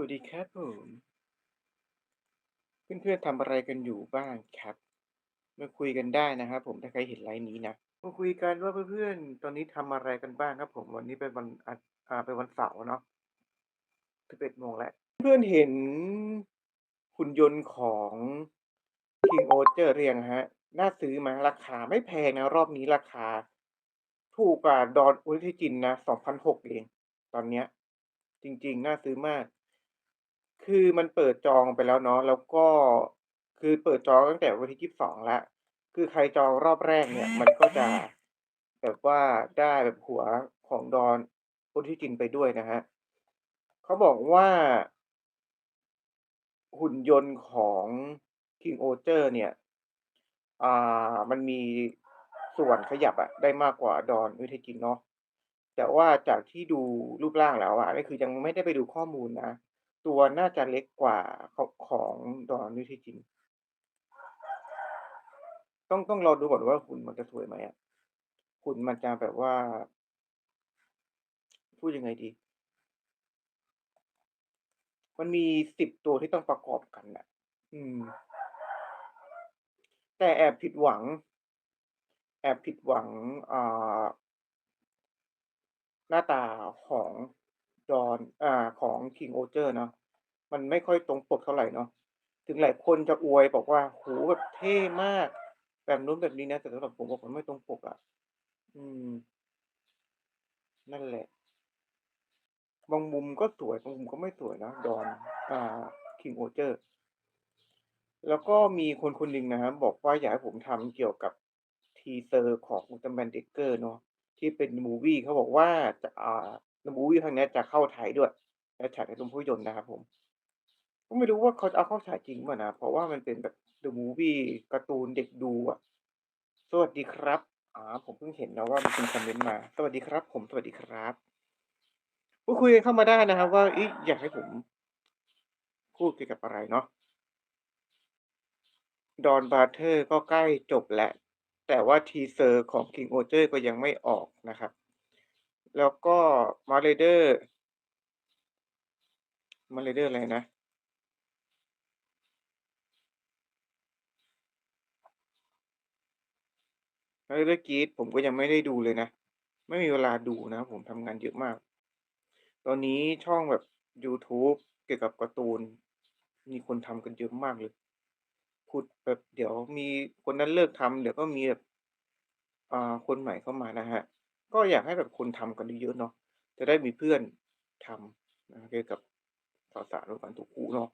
วัสดีครับผม เพื่อนๆทำอะไรกันอยู่บ้างครับ มาคุยกันได้นะครับผมถ้าใครเห็นไลฟ์นี้นะมาคุยกันว่าเพื่อนๆ ตอนนี้ทำอะไรกันบ้างครับผม วันนี้เป็นวันอาอ่าเป็นวันเสาร์เนาะ11โมงแล้ว เพื่อนเห็นหุ่นยนต์ของ King Oger หรือยังฮะ น่าซื้อไหมราคาไม่แพงนะ รอบนี้ราคา ถูกกว่าดอนอุทิจินนะ2,600เอง ตอนเนี้ย จริงๆ น่าซื้อมาก คือมันเปิดจองไปแล้วเนาะ แล้วก็ คือเปิดจองตั้งแต่วันที่ 22 แล้ว คือใครจองรอบแรกเนี่ย มันก็จะแบบว่าได้แบบหัวของดอนอุทิจินไปด้วยนะฮะเขาบอกว่า หุ่นยนต์ของ King Oger เนี่ย อ่า มันมีส่วนขยับอะได้มากกว่าดอนอุทิจินเนาะ แต่ว่าจากที่ดูรูปร่างแล้วอะ นี่คือยังไม่ได้ไปดูข้อมูลนะ ตัวน่าจะเล็กกว่าของของดอนอุทิจินต้องต้องรอดูก่อนว่าหุ่นมันจะสวยไหมอะหุ่นมันจะแบบว่า พูดยังไงดี มันมี10ตัวที่ต้องประกอบกันน่ะ อืม แต่แอบผิดหวัง แอบผิดหวังอ่าหน้าตาของ ดอนอ่าของ King Oger เนาะมันไม่ค่อยตรงปกเท่าไหร่เนาะถึงหลายคนจะอวยบอกว่าโอ้โฮแบบเท่มาก แบบนู้นแบบนี้นะ แต่สำหรับผมบอะมันไม่ตรงปกอะอืม นั่นแหละ บางมุมก็สวย บางมุมก็ไม่สวยนะดอนอ่า King Oger แล้วก็มีคนคนหนึ่งนะครับบอกว่าอยากให้ผมทำเกี่ยวกับ teaser ของ Ultraman Dagger เนาะที่เป็นมูวี่เขาบอกว่าจะอ่า เมูวีครั้งนี้จะเข้าไทยด้วยจะฉายในโรงภาพยนตร์นะครับผมก็ไม่รู้ว่าเขาจะเอาเข้าฉายจริงเปล่านะ เพราะว่ามันเป็นแบบ The Movie การ์ตูนเด็กดูอะสวัสดีครับอ๋อผมเพิ่งเห็นนะว่ามีคนคอมเมนต์มา สวัสดีครับ ผมสวัสดีครับพูดคุยกันเข้ามาได้นะครับ ว่าอ๊ะอยากให้ผม พูดเกี่ยวกับอะไรเนาะ Dawn Brother ก็ใกล้จบแล้ว แต่ว่า teaser ของ King Oger ก็ยังไม่ออกนะครับ แล้วก็ Mask Rider Mask Rider อะไรนะ Mask Rider Geats ผมก็ยังไม่ได้ดูเลยนะ ไม่มีเวลาดูนะผมทำงานเยอะมาก ตอนนี้ช่องแบบยูทูบเกี่ยวกับการ์ตูน มีคนทำกันเยอะมากเลยขุดแบบเดี๋ยวมีคนนั้นเลิกทำเดี๋ยวก็มีแบบอ่าคนใหม่เข้ามานะครับ ก็อยากให้แบบคนทำกันเยอะๆเนาะจะได้มีเพื่อนทำนะเกี่ยวกับข่าวสารวงการ Toku เนาะ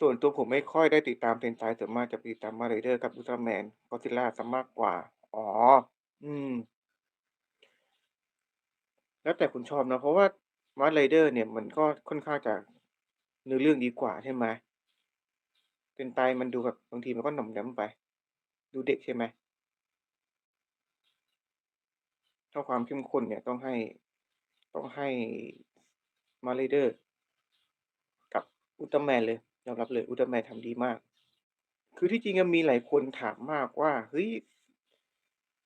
ส่วนตัวผมไม่ค่อยได้ติดตาม Sentai ส่วนมากจะติดตาม Mask Rider กับ Ultraman Godzilla เสียมากกว่า อ๋อ อืม แล้วแต่คุณชอบนะ เพราะว่า Mask Rider เนี่ยมันก็ค่อนข้างจะเนื้อเรื่องดีกว่าใช่ไหม Sentai มันดูแบบบางทีมันก็หน่อมแหนมไป ดูเด็กใช่ไหม ถ้าความเข้มข้นเนี่ยต้องให้ต้องให้ Mask Rider กับ Ultraman เลยยอมรับเลย Ultraman ทำดีมาก คือที่จริงมีหลายคนถามมากว่าเฮ้ย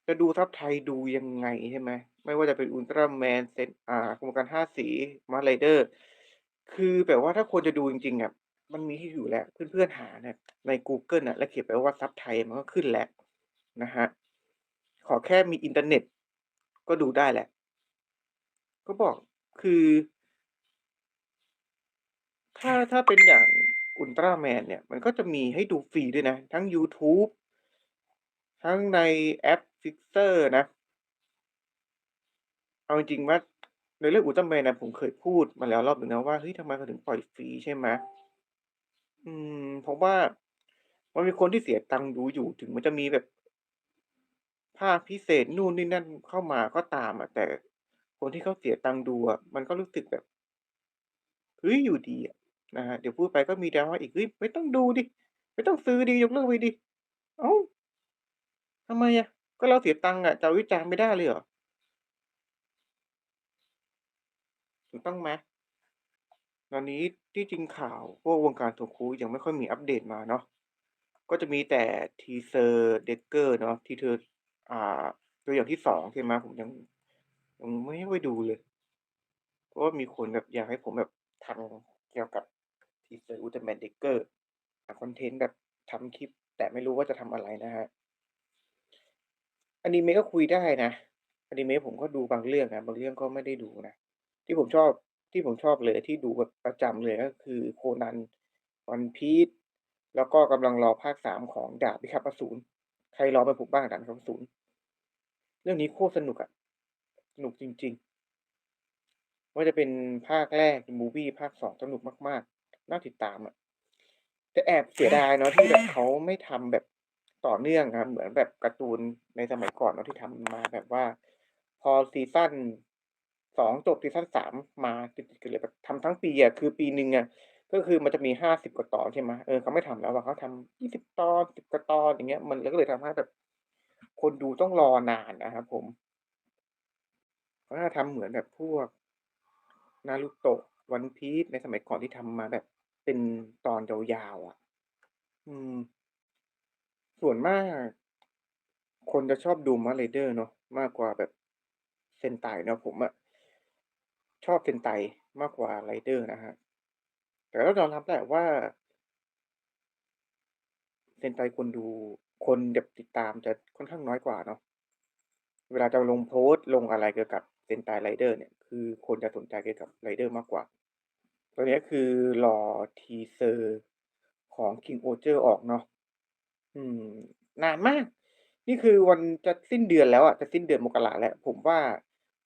จะดูซับไทยดูยังไงใช่ไหมไม่ว่าจะเป็น Ultraman เซนอ่ากรมการ5สี Mask Rider คือแบบว่าถ้าคนจะดูจริงๆอะมันมีให้อยู่แล้วเพื่อนๆหาเนี่ยในกูเกิลน่ะ แล้วเขียนไปว่าซับไทยมันก็ขึ้นแล้วนะครับขอแค่มีอินเทอร์เน็ต ก็ดูได้แหละ ก็บอกคือ ถ้าถ้าเป็นอย่าง Ultraman เนี่ย มันก็จะมีให้ดูฟรีด้วยนะ ทั้งยูทูบทั้งในแอป Mixer นะ เอาจริงๆว่าในเรื่อง Ultraman น่ะผมเคยพูดมาแล้วรอบหนึ่งนะว่า เฮ้ยทำไมเขาถึงปล่อยฟรีใช่ไหมอืม เพราะว่ามันมีคนที่เสียตังค์ดูอยู่ถึงมันจะมีแบบ ภาคพิเศษนู่นนี่นั่นเข้ามาก็ตามอะ แต่คนที่เขาเสียตังค์ดูอะ มันก็รู้สึกแบบ เฮ้ย อยู่ดีอะนะครับ เดี๋ยวพูดไปก็มี drama อีก เฮ้ย ไม่ต้องดูดิ ไม่ต้องซื้อดิ ยกเลิกไปดิ อ้าว ทำไมอะ ก็เราเสียตังค์อะ จะวิจารณ์ไม่ได้เลยเหรอ?ถูกต้องไหม?ตอนนี้ที่จริงข่าวพวกวงการ Toku ยังไม่ค่อยมีอัปเดตมาเนาะ ก็จะมีแต่ teaser Dagger เนาะ teaser อ่า ตัวอย่างที่2ใช่ไหมผมยังยังไม่ได้ไปดูเลย เพราะว่ามีคนแบบอยากให้ผมแบบทำเกี่ยวกับ Teaser Ultraman Dagger หาคอนเทนต์แบบทำคลิป แต่ไม่รู้ว่าจะทำอะไรนะครับอนิเมะก็คุยได้นะอนิเมะผมก็ดูบางเรื่องนะบางเรื่องก็ไม่ได้ดูนะที่ผมชอบที่ผมชอบเลยที่ดูแบบประจำเลยก็คือ Conan, One Piece แล้วก็กำลังรอภาค3ของดาบพิฆาตอสูร ใครรอเหมือนผมบ้างดาบพิฆาตอสูรเรื่องนี้โคตรสนุกอะสนุกจริงๆไม่ว่าจะเป็นภาคแรกมูฟวีภาค2สนุกมากๆ น่าติดตามอะแต่แอบเสียดายเนาะที่แบบเขาไม่ทำแบบต่อเนื่องครับ เหมือนแบบการ์ตูนในสมัยก่อนเนาะที่ทำมาแบบว่า พอซีซั่น2จบซีซั่น3มาติดๆกันเลยแบบทำทั้งปีอะคือปีหนึ่งอะ ก็คือมันจะมี50กว่าตอนใช่ไหมเออเขาไม่ทำแล้วอะเขาทำ20ตอน10กว่าตอนอย่างเงี้ย มันก็เลยทำให้แบบ คนดูต้องรอนานนะครับผมเขาน่าจะทำเหมือนแบบพวก Naruto, One Piece ในสมัยก่อนที่ทำมาแบบเป็นตอนยาวๆอะอืม ส่วนมาก คนจะชอบดู Mask Rider เนาะมากกว่าแบบ Sentai เนาะผมอะชอบ Sentai มากกว่า Rider นะครับ แต่ก็ยอมรับแหละว่า Sentai คนดูคนแบบติดตามจะค่อนข้างน้อยกว่าเนาะเวลาจะลงโพสต์ลงอะไรเกี่ยวกับ Sentai Rider เนี่ย คือคนจะสนใจเกี่ยวกับ Rider มากกว่าตอนนี้คือรอ Teaser ของ King Oger ออกเนาะอืม นานมาก นี่คือวันจะสิ้นเดือนแล้วอะจะสิ้นเดือนมกราแล้ว ผมว่า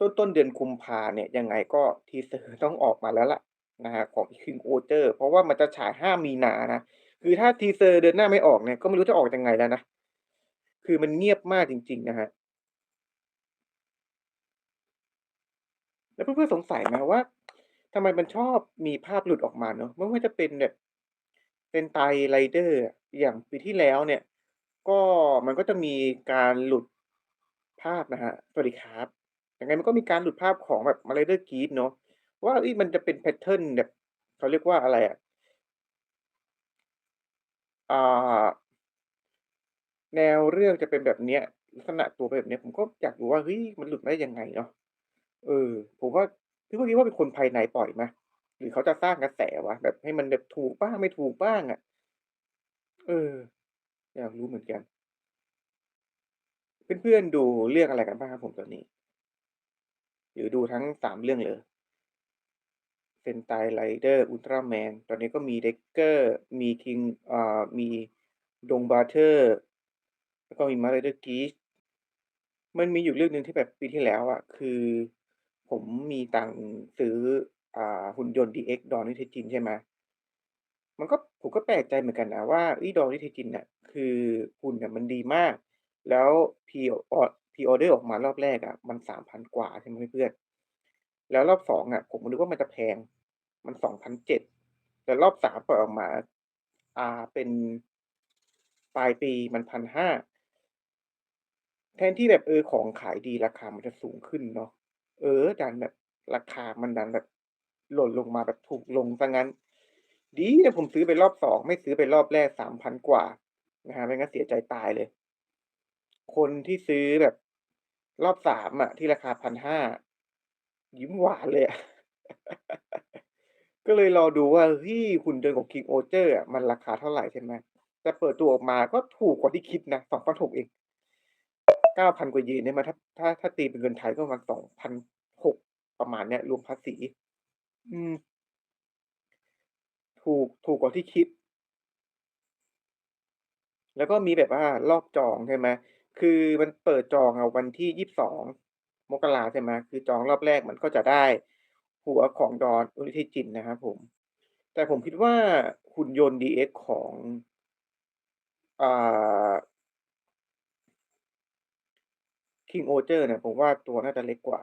ต้นๆเดือนกุมภาเนี่ย ยังไงก็ Teaser ต้องออกมาแล้วล่ะ นะครับของ King Oger เพราะว่ามันจะฉาย 5 มีนานะ คือถ้า Teaser เดือนหน้าไม่ออกเนี่ย ก็ไม่รู้จะออกยังไงแล้วนะ คือมันเงียบมากจริง ๆ นะครับแล้วเพื่อนๆสงสัยไหมว่าทำไมมันชอบมีภาพหลุดออกมาเนาะไม่ว่าจะเป็นแบบ Sentai Rider อะอย่างปีที่แล้วเนี่ย ก็มันก็จะมีการหลุดภาพนะครับสวัสดีครับ ยังไงมันก็มีการหลุดภาพของแบบ Mask Rider Geats เนาะ ว่าเฮ้ย มันจะเป็นแพตเทิร์นแบบ เขาเรียกว่าอะไรอะ อ่า แนวเรื่องจะเป็นแบบเนี้ย ลักษณะตัวเป็นแบบเนี้ย ผมก็อยากรู้ว่า เฮ้ย มันหลุดมาได้ยังไงเนาะ เออ ผมว่า พี่ก็คิดว่าเป็นคนภายในปล่อยไหม หรือเขาจะสร้างกระแสวะ แบบให้มันแบบถูกบ้าง ไม่ถูกบ้างอะ เออ อยากรู้เหมือนกัน เพื่อน ๆ ดูเรื่องอะไรกันบ้างครับผมตอนนี้?หรือดูทั้ง 3 เรื่องเลย? Sentai Rider, Ultraman ตอนนี้ก็มี Dagger มี King อ่ามี Dongbasher แล้วก็มี Mask Rider Geats มันมีอยู่เรื่องหนึ่งที่แบบปีที่แล้วอะคือผมมีตังค์ซื้ออ่าหุ่นยนต์ DX Dawn of Taijin ใช่ไหมมันก็ผมก็แปลกใจเหมือนกันนะว่าเฮ้ย Dawn of Taijin น่ะคือหุ่นอะมันดีมาก แล้ว Pre ออ Pre-order ออกมารอบแรกอะมัน3,000กว่าใช่ไหมเพื่อน แล้วรอบ2องอะ ผมก็นึกว่ามันจะแพง มัน2,700แต่รอบ3ปล่อยออกมา อ่าเป็นปลายปีมัน1,500แทนที่แบบเออของขายดีราคามันจะสูงขึ้นเนาะเออ ดันแบบราคามันดันแบบ หล่นลงมาแบบถูกลงเสียงั้น ดีนะผมซื้อไปรอบ2ไม่ซื้อไปรอบแรก3,000กว่านะครับไม่งั้นเสียใจตายเลย คนที่ซื้อแบบรอบ3อะที่ราคา1,500 ยิ้มหวานเลยอะ ก็เลยรอดูว่า เฮ้ย หุ่นยนต์ของ King Oger อะ มันราคาเท่าไร ใช่ไหม แต่เปิดตัวออกมาก็ถูกกว่าที่คิดนะ 2,600 เอง 9,000 กว่า เยน ได้ไหมถ้า ถ้า ถ้าตีเป็นเงินไทยก็ประมาณ 2,600 ประมาณเนี้ย รวมภาษี อืม ถูก ถูกกว่าที่คิด แล้วก็มีแบบว่า รอบจอง ใช่ไหม คือมันเปิดจองอะวันที่ 22 มกราใช่ไหมคือจองรอบแรกมันก็จะได้หัวของ Dawn of Taijin นะครับผม แต่ผมคิดว่าหุ่นยนต์ DX ของอ่า King Oger เนี่ยผมว่าตัวน่าจะเล็กกว่า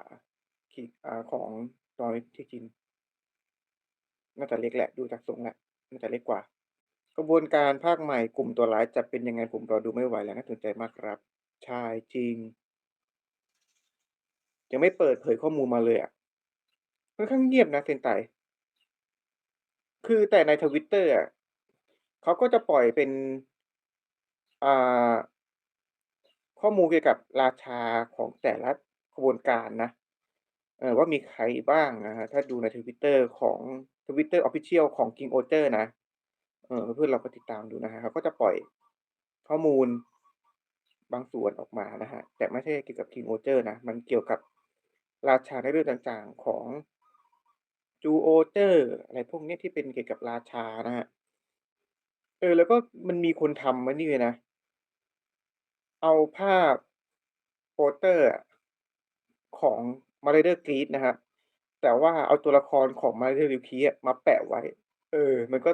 คิอ่าของ Dawn of Taijin น่าจะเล็กแหละดูจากทรงแหล้วน่าจะเล็กกว่า กระบวนการภาคใหม่กลุ่มตัวร้ายจะเป็นยังไงผมรอดูไม่ไหวแล้วน่าสนใจมากครับใช่จริง ยังไม่เปิดเผยข้อมูลมาเลยอะค่อนข้างเงียบนะ Sentai คือแต่ใน Twitter อะเขาก็จะปล่อยเป็น อ่า ข้อมูลเกี่ยวกับราชาของแต่ละขบวนการนะ เออว่ามีใครบ้างนะครับถ้าดูใน Twitter ของ Twitter Official ของ King Oger นะ เออเพื่อนๆลองไปติดตามดูนะครับเขาก็จะปล่อยข้อมูลบางส่วนออกมานะครับแต่ไม่ใช่เกี่ยวกับ King Oger นะ มันเกี่ยวกับ ราชาในเรื่องต่างๆของ Ju Oger อร์อะไรพวกนี้ที่เป็นเกี่ยวกับราชานะครับเออ แล้วก็มันมีคนทำไอ้นี่ด้วยนะ เอาภาพโปสเตอร์ของ Marauder Greed นะครับแต่ว่าเอาตัวละครของ Marauder Ryuki อะมาแปะไว้ เออ มันก็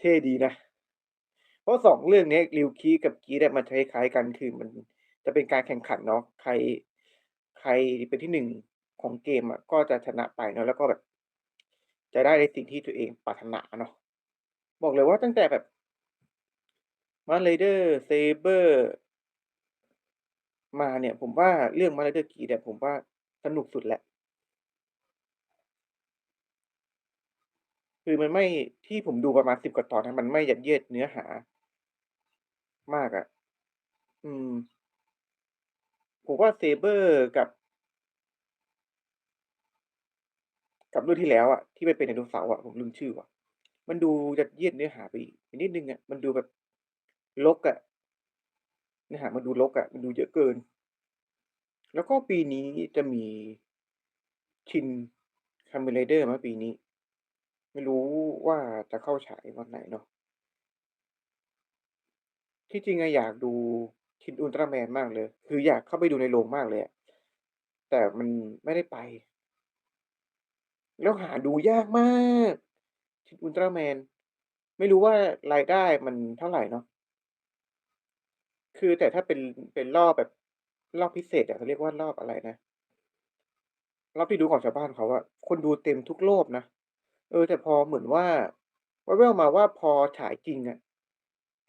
เท่ดีนะ เพราะ2เรื่องนี้ย Ryuki กับ Greed อะมันจะคล้ายๆกันคือมันจะเป็นการแข่งขันเนาะ ใคร ใครเป็นที่1ของเกมอะก็จะชนะไปเนาะ แล้วก็แบบ จะได้ในสิ่งที่ตัวเองปรารถนาเนาะ บอกเลยว่าตั้งแต่แบบ Marauder Saber มาเนี่ย ผมว่าเรื่อง Marauder Greed อะผมว่าสนุกสุดแหล้วคือมันไม่ที่ผมดูประมาณ10กว่าตอนนะมันไม่ยัดเยียดเนื้อหามากอะ อืม ผมว่า Saber กับ กับรื่องที่แล้วอะที่มันเป็นไดโนเสาร์อะผมลืมชื่อว่ะ มันดูยัดเยียดเนื้อหาไปอีกนิดหนึ่งอะมันดูแบบรกอะเนื้อหามันดูรกอะมันดูเยอะเกิน แล้วก็ปีนี้จะมี Shin Kamen Rider มั้งปีนี้ ไม่รู้ว่าจะเข้าฉายวันไหนเนาะที่จริงอะอยากดู Shin Ultraman มากเลย คืออยากเข้าไปดูในโรงมากเลยอะแต่มันไม่ได้ไป แล้วหาดูยากมาก Shin Ultraman ไม่รู้ว่ารายได้มันเท่าไรเนาะ คือแต่ถ้าเป็น เป็นรอบแบบ รอบพิเศษอะ เขาเรียกว่ารอบอะไรนะ รอบที่ดูของชาวบ้านเขาอะ คนดูเต็มทุกรอบนะ เออ แต่พอเหมือนว่า แว่ว ๆ มาว่าพอฉายจริงอะ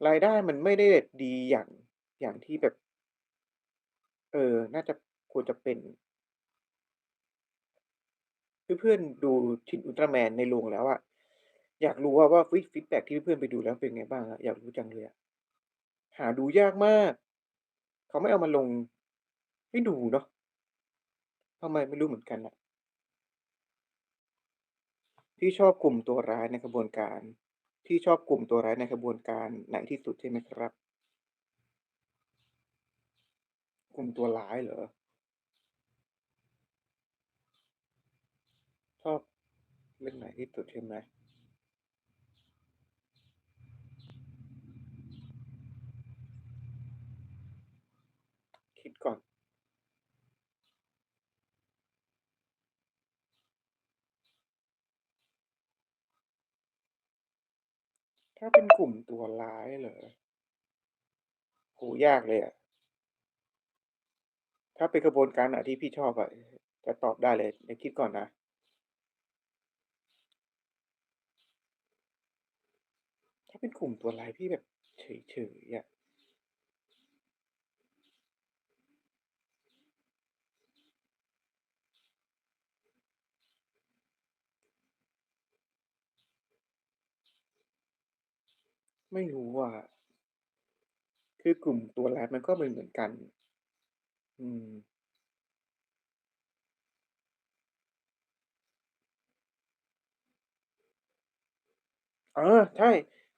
รายได้มันไม่ได้ดีอย่าง อย่างที่แบบ เออ น่าจะควรจะเป็น เพื่อนๆดู Shin Ultraman ในโรงแล้วอะอยากรู้ว่าฟีดฟีดแบ็กที่เพื่อนๆไปดูแล้วเป็นไงบ้างอะอยากรู้จังเลยอะหาดูยากมาก เขาไม่เอามาลงให้ดูเนาะทำไมไม่รู้เหมือนกันน่ะพี่ชอบกลุ่มตัวร้ายในขบวนการพี่ชอบกลุ่มตัวร้ายในขบวนการไหนที่สุดใช่ไหมครับ? กลุ่มตัวร้ายเหรอ?ชอบเรื่องไหนที่สุดใช่ไหม?คิดก่อน ถ้าเป็นกลุ่มตัวร้ายเหรอ?โอ้โฮยากเลยอะ ถ้าเป็นขบวนการไหนที่พี่ชอบอะจะตอบได้เลยเดี๋ยวคิดก่อนนะถ้าเป็นกลุ่มตัวร้ายพี่แบบเฉยๆอะไม่รู้อะคือกลุ่มตัวร้ายมันก็เหมือนกัน อืม เออ ใช่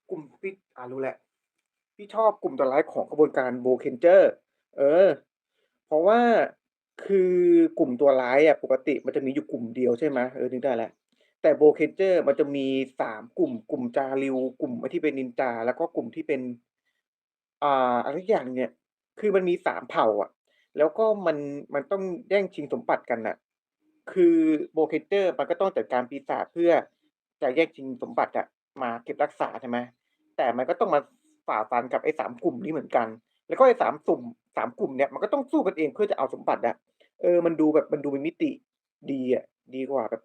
กลุ่มพี่ อ่า รู้แล้ว พี่ชอบกลุ่มตัวร้ายของขบวนการ Bowkenger เออ เพราะว่า คือกลุ่มตัวร้ายอะ ปกติมันจะมีอยู่กลุ่มเดียวใช่ไหม?เออ นึกได้แล้ว แต่ Bowkenger มันจะมี 3 กลุ่ม กลุ่มจาริวกลุ่มไอ้ที่เป็นนินจา แล้วก็กลุ่มที่เป็น อ่า อะไรสักอย่างเนี่ย คือมันมี 3 เผ่าอะ แล้วก็มัน มันต้องแย่งชิงสมบัติกันน่ะ คือ Bowkenger มันก็ต้องจัดการปีศาจเพื่อจะแย่งชิงสมบัติอะมาเก็บรักษาใช่ไหมแต่มันก็ต้องมาฝ่าฟันกับไอ้3กลุ่มนี้เหมือนกัน แล้วก็ไอ้3สุ่ม3กลุ่มเนี่ยมันก็ต้องสู้กันเองเพื่อจะเอาสมบัติอะเออ มันดูแบบมันดูมีมิติดีอะดีกว่าแบบ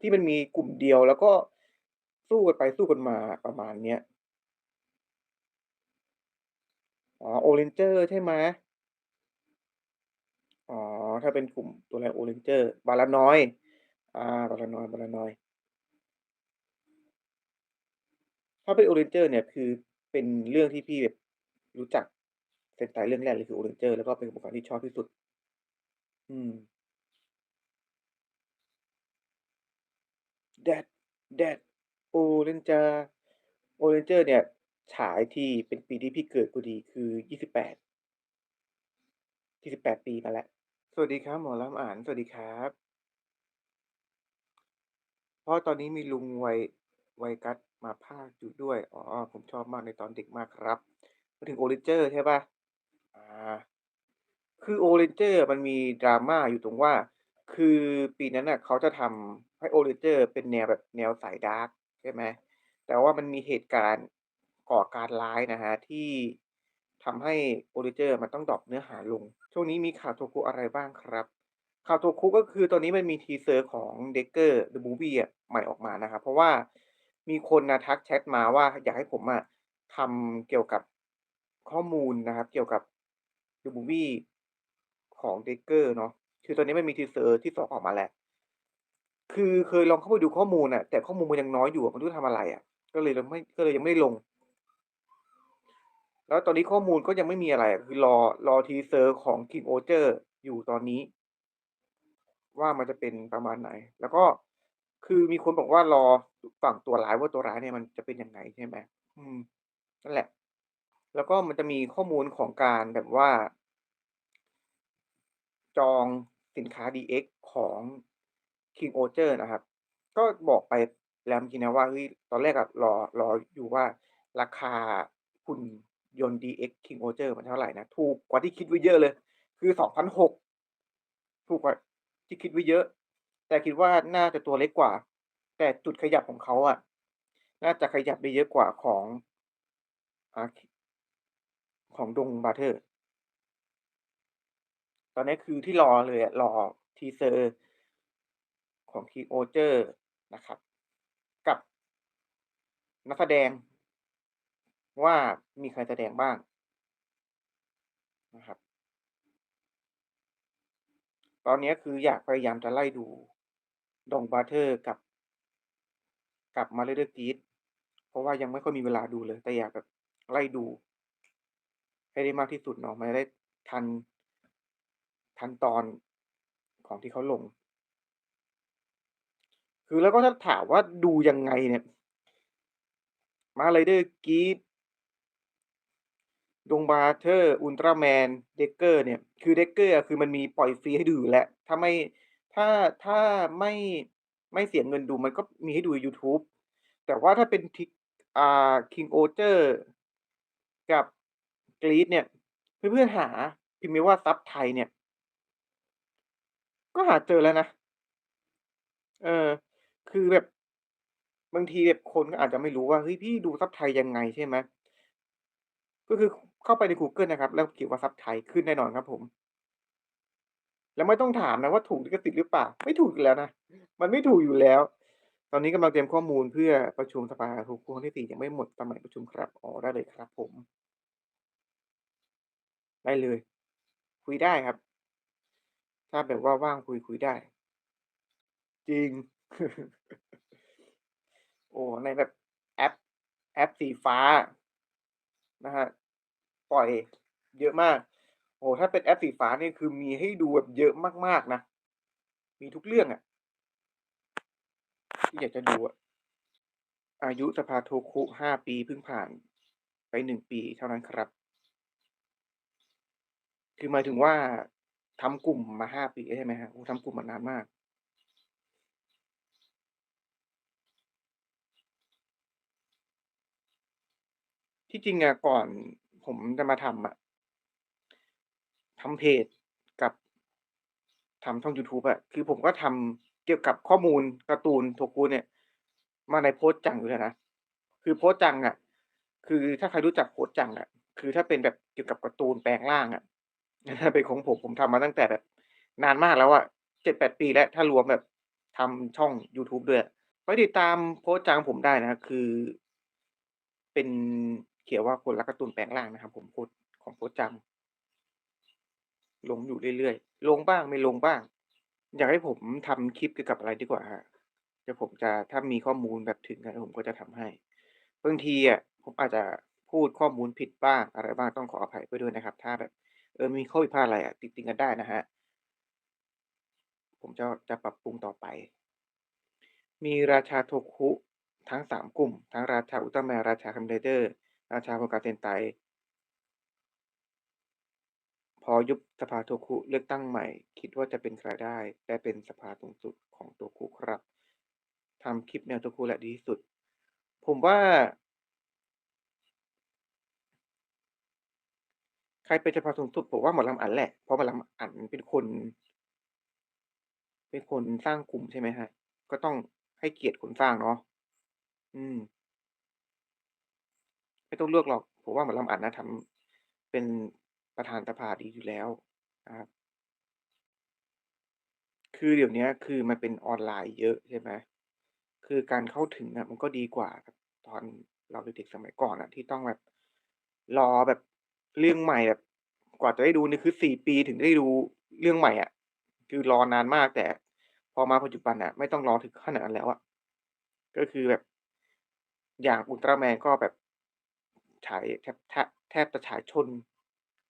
ที่มันมีกลุ่มเดียวแล้วก็สู้กันไปสู้กันมาประมาณเนี้ยอ๋อ Oranger ใช่ไหม? อ๋อ ถ้าเป็นกลุ่มตัวแร้าย Oranger Bellanoy อา Bellanoy Bellanoy ถ้าเป็น Oranger เนี่ยคือเป็นเรื่องที่พี่แบบรู้จัก Sentai เรื่องแรกเลยคือ Oranger แล้วก็เป็นขบวนการที่ชอบที่สุด อืม That That Orange Orange เนี่ย ฉายที่เป็นปีที่พี่เกิดพอดีคือ28 28ปีมาแล้ว สวัสดีครับ หมอลำอ่าน สวัสดีครับ เพราะตอนนี้มีลุงไวไวกัสมาพากย์อยู่ด้วย อ๋อ ผมชอบมากในตอนเด็กมากครับพูดถึง Orange ใช่เปล่า?อาคือ Orange มันมี drama อยู่ตรงว่า คือปีนั้นน่ะ เขาจะทำให้ Orange เป็นแนวแบบแนวสายดาร์กใช่ไหม แต่ว่ามันมีเหตุการณ์ก่อการร้ายนะครับที่ทำให้ Orange มันต้องดรอปเนื้อหาลง ช่วงนี้มีข่าว Tokyo อะไรบ้างครับ?ข่าว Tokyo ก็คือตอนนี้มันมีทีเซอร์ของ Decker the Movie อะใหม่ออกมานะครับ เพราะว่ามีคนนะทักแชตมาว่าอยากให้ผมอะทำเกี่ยวกับข้อมูลนะครับ เกี่ยวกับ The Movie ของเด Decker เนาะคือตอนนี้มันมีทีเซอร์ที่2อออกมาแล้วคือเคยลองเข้าไปดูข้อมูลน่ะแต่ข้อมูลมันยังน้อยอยู่อะไม่รู้ทำอะไรอะก็เลยยังไม่ก็เลยยังไม่ได้ลง แล้วตอนนี้ข้อมูลก็ยังไม่มีอะไร คือรอรอทีเซอร์ของ King Arthur อยู่ตอนนี้ ว่ามันจะเป็นประมาณไหน แล้วก็คือมีคนบอกว่ารอฝั่งตัวร้ายว่าตัวร้ายเนี่ยมันจะเป็นยังไงใช่ไหมอืมนั่นแหละ แล้วก็มันจะมีข้อมูลของการแบบว่า จองสินค้า DX ของ King Arthur นะครับ ก็บอกไปแล้วเมื่อกี้นะว่าเฮ้ยตอนแรกอะรอรออยู่ว่าราคาหุ่น ยนต์ DX King Arthur มันเท่าไหร่นะ ถูกกว่าที่คิดไว้เยอะเลย คือ2,600ถูกกว่าที่คิดไว้เยอะ แต่คิดว่าน่าจะตัวเล็กกว่า แต่จุดขยับของเขาอะน่าจะขยับได้เยอะกว่าของอของดงบาร์เทอร์ ตอนนี้คือที่รอเลยอะรอทีเซอร์ของ King Arthur นะครับ กับนักแสดง ว่ามีใครแสดงบ้างนะครับ ตอนนี้คืออยากพยายามจะไล่ดูดองบาร์เทอร์กับ กับ Murder Beast เพราะว่ายังไม่ค่อยมีเวลาดูเลย แต่อยากแบบไล่ดู ให้ได้มากที่สุดเนาะมันจะได้ทัน ทันตอนของที่เขาลง คือแล้วก็ถ้าถามว่าดูยังไงเนี่ย Murder Beast ด ดงบาเทอร์อุลตร้าแมน Decker เนี่ย คือ Decker อะคือมันมีปล่อยฟรีให้ดูอยู่แล้วถ้าไม่ถ้าถ้าไม่ไม่เสียเงินดูมันก็มีให้ดูในยูทูบแต่ว่าถ้าเป็นทิกอ่า King Arthur กับ Greed เนี่ย เพื่อนๆหา พิมพ์ว่าซับไทยเนี่ย ก็หาเจอแล้วนะ เออ คือแบบบางทีแบบคนก็อาจจะไม่รู้ว่าเฮ้ยพี่ดูซับไทยยังไงใช่ไหม ก็คือเข้าไปในกูเกิลนะครับ แล้วเขียนว่าซับไทยขึ้นแน่นอนครับผม แล้วไม่ต้องถามนะว่าถูกลิขสิทธิ์หรือเปล่า ไม่ถูกแล้วนะ มันไม่ถูกอยู่แล้ว ตอนนี้กำลังเตรียมข้อมูลเพื่อประชุมสภา Tokyo ครั้งที่ยังไม่หมดสมัยประชุมครับอ๋อได้เลยครับ ผม ได้เลย คุยได้ครับ ถ้าแบบว่าว่างคุยคุยได้ จริง โอ้ในแบบแอป แอปสีฟ้า นะครับปล่อยเยอะมาก โอ้โฮถ้าเป็นแอปสีฟ้านี่คือมีให้ดูแบบเยอะมากๆนะ มีทุกเรื่องอะที่อยากจะดูอะอายุสภา Tokyo 5ปีเพิ่งผ่านไป1ปีเท่านั้นครับ คือหมายถึงว่าทำกลุ่มมา5ปีใช่ไหมครับโอ้ทำกลุ่มมานานมาก ที่จริงอะก่อนผมจะมาทำอะ ทำเพจกับทำช่องยูทูบอะ คือผมก็ทำเกี่ยวกับข้อมูลการ์ตูน Tokyo เนี่ย มาใน Post-Junk อยู่แล้วนะ คือ Post-Junk อะ คือถ้าใครรู้จัก Post-Junk อะ คือถ้าเป็นแบบเกี่ยวกับการ์ตูนแปลงร่างอะ เป็นของผมผมทำมาตั้งแต่แบบ นานมากแล้วอะ7-8ปีแล้ว ถ้ารวมแบบทำช่องยูทูบด้วย ไปติดตาม Post-Junk ผมได้นะ คือ เป็น เขียนว่าคนรักการ์ตูนแปลงร่างนะครับ ผมโพสของ Post-Junk ลงอยู่เรื่อยๆ ลงบ้างไม่ลงบ้าง อยากให้ผมทำคลิปเกี่ยวกับอะไรดีกว่าครับเดี๋ยวผมจะถ้ามีข้อมูลแบบถึงอะผมก็จะทำให้บางทีอะผมอาจจะพูดข้อมูลผิดบ้างอะไรบ้างต้องขออภัยไว้ด้วยนะครับ ถ้าแบบ เออมีข้อผิดพลาดอะไรอะติดติงกันได้นะครับผมจะจะปรับปรุงต่อไป มีราชาโทคุทั้ง3กลุ่ม ทั้งราชาอุลตรแมนราชา Kamen Rider ราชา Hoka Sentai พอยุบสภาโทคุเลือกตั้งใหม่ คิดว่าจะเป็นใครได้ได้เป็นสภาสูงสุดของโทคุครับทำคลิปแนวโทคุแหละดีที่สุด ผมว่า ใครเป็นสภาสูงสุดผมว่าหมอลำอันแหละ เพราะหมอลำอันเป็นคน เป็นคนสร้างกลุ่มใช่ไหมครับก็ต้องให้เกียรติคนสร้างเนาะอืม ไม่ต้องเลือกหรอก ผมว่าหมอลำอั๋นนะทำเป็นประธานสภาดีอยู่แล้วนะครับ คือเดี๋ยวนี้คือมันเป็นออนไลน์เยอะใช่ไหมคือการเข้าถึงอะมันก็ดีกว่าตอนเราเด็กๆสมัยก่อนอะที่ต้องแบบรอแบบเรื่องใหม่แบบ กว่าจะได้ดูนี่คือ4ปีถึงได้ดูเรื่องใหม่อะคือรอนานมากแต่ พอมาปัจจุบันน่ะ ไม่ต้องรอถึงขนาดนั้นแล้วอะก็คือแบบอย่างอุลตร้าแมนก็แบบ ฉายแทบแทบจะฉายชน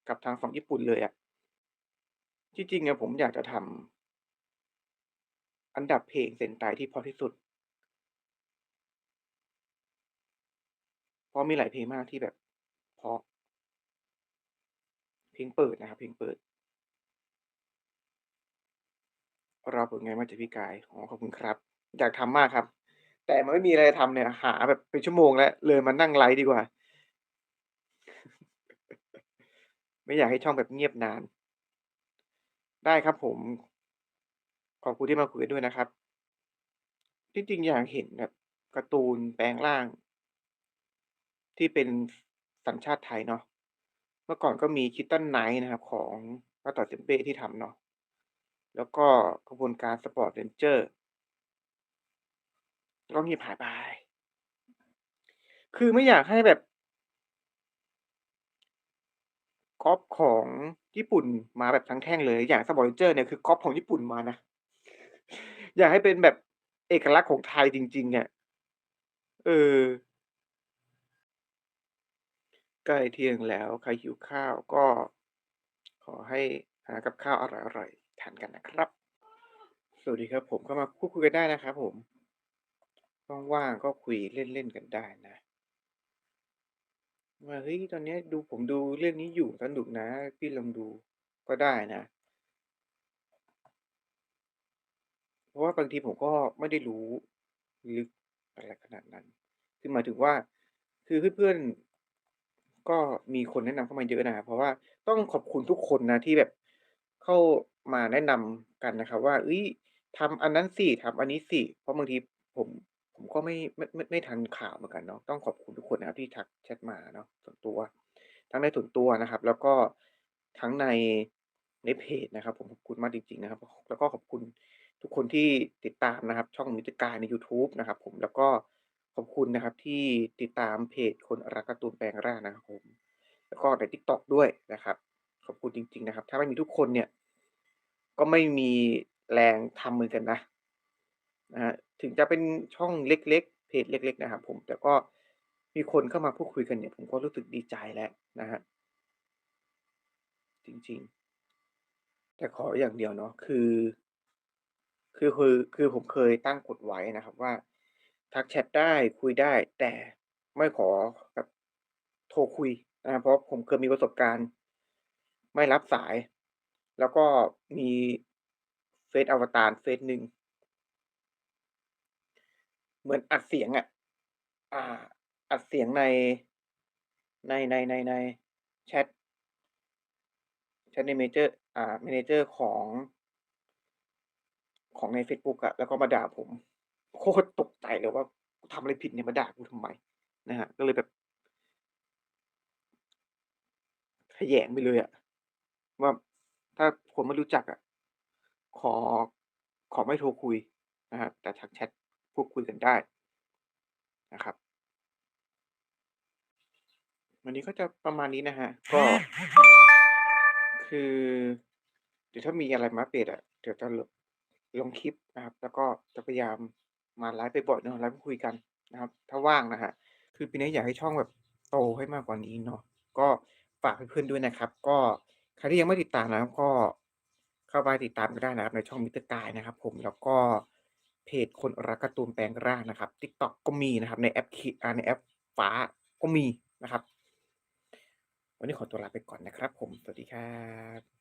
กับทางฝั่งญี่ปุ่นเลยอะที่จริงอะผมอยากจะทำอันดับเพลง Sentai ที่พราะที่สุด เพราะมีหลายเพลงมากที่แบบเพราะเพลงเปิดนะครับ เพลงเปิดเรอผลงานมาจากพี่กายอ๋อขอบคุณครับ อยากทำมากครับ แต่มันไม่มีอะไรทำเนี่ย หาแบบเป็นชั่วโมงแล้ว เลยมานั่งไลฟ์ดีกว่า ไม่อยากให้ช่องแบบเงียบนาน ได้ครับผม ขอบคุณที่มาคุยกันด้วยนะครับที่จริงอยากเห็นแบบการ์ตูนแปลงร่าง ที่เป็นสัญชาติไทยเนาะ เมื่อก่อนก็มี Kittens Knights นะครับ ของป้าต่อเซมเป้ที่ทำเนาะ แล้วก็กระบวนการ Sport Ranger ก็เงียบหายไป คือไม่อยากให้แบบ ก๊อบของญี่ปุ่นมาแบบทั้งแท่งเลย อย่าง Sport Ranger เนี่ยคือก๊อบของญี่ปุ่นมานะ อยากให้เป็นแบบเอกลักษณ์ของไทยจริงๆอะเออ ใกล้เที่ยงแล้ว ใครหิวข้าวก็ ขอให้หากับข้าวอร่อยๆทานกันนะครับ สวัสดีครับผมเข้ามาพูดคุยกันได้นะครับผม ว่างๆก็คุยเล่นๆกันได้นะ ว่า เฮ้ย ตอนเนี้ยดู ผมดูเรื่องนี้อยู่ สนุกนะ พี่ลองดูก็ได้นะ เพราะว่าบางทีผมก็ไม่ได้รู้ลึกอะไรขนาดนั้น คือหมายถึงว่า คือเพื่อน ๆ ก็มีคนแนะนำเข้ามาเยอะนะครับ เพราะว่าต้องขอบคุณทุกคนนะที่แบบเข้ามาแนะนำกันนะครับว่า เฮ้ย ทำอันนั้นสิ ทำอันนี้สิ เพราะบางทีผม ผมก็ไม่ไม่ไม่ไม่ทันข่าวเหมือนกันเนาะ ต้องขอบคุณทุกคนนะครับที่ทักแชตมาเนาะส่วนตัว ทั้งในส่วนตัวนะครับ แล้วก็ทั้งในในเพจนะครับ ผมขอบคุณมากจริงๆนะครับ แล้วก็ขอบคุณทุกคนที่ติดตามนะครับ ช่องมิตรกายในยูทูบนะครับ ผมแล้วก็ขอบคุณนะครับที่ติดตามเพจคนรักการ์ตูนแปลงร่างนะครับผม แล้วก็ใน TikTok ด้วยนะครับ ขอบคุณจริง ๆ นะครับ ถ้าไม่มีทุกคนเนี่ย ก็ไม่มีแรงทำมือกันนะ นะถึงจะเป็นช่องเล็กๆ เพจเล็ก ๆ นะครับผมแต่ก็มีคนเข้ามาพูดคุยกันเนี่ย ผมก็รู้สึกดีใจแล้วนะครับจริงๆ แต่ขออย่างเดียวเนาะคือ คือคือคือผมเคยตั้งกฎไว้นะครับ ว่า ทักแชตได้คุยได้ แต่ไม่ขอแบบโทรคุยนะเพราะผมเคยมีประสบการณ์ ไม่รับสาย แล้วก็มีเฟซอวตารเฟซหนึ่ง เหมือนอัดเสียงอะอ่า อัดเสียงใน ในในในในแชตแชตใน Messenger อ่า Messenger ของ ของในเฟซบุ๊กอะแล้วก็มาด่าผม โคตรตกใจเลยว่าทำอะไรผิดเนี่ยมาด่ากูทำไม?นะครับก็เลยแบบขยงไปเลยอะว่าถ้าคนไม่รู้จักอะขอขอไม่โทรคุยนะครับแต่ทักแชต พูดคุยกันได้นะครับ วันนี้ก็จะประมาณนี้นะครับก็ คือ เดี๋ยวถ้ามีอะไรมาอัปเดตอะเดี๋ยวจะลลงคลิปนะครับ แล้วก็จะพยายามมาไลฟ์ไปบ่อยเนาะไลฟ์คุยกันนะครับ ถ้าว่างนะครับคือปีนี้อยากให้ช่องแบบโตให้มากกว่านี้เนาะ ก็ฝากเพื่อนๆด้วยนะครับ ก็ใครที่ยังไม่ติดตามนะครับก็เข้าไปติดตามกันได้นะครับในช่องมิตรกายนะครับ ผมแล้วก็ เพจคนรักการ์ตูนแปลงร่างนะครับ TikTok ก็มีนะครับในแอปคิในแอปฟ้าก็มีนะครับ วันนี้ขอตัวลาไปก่อนนะครับผม สวัสดีครับ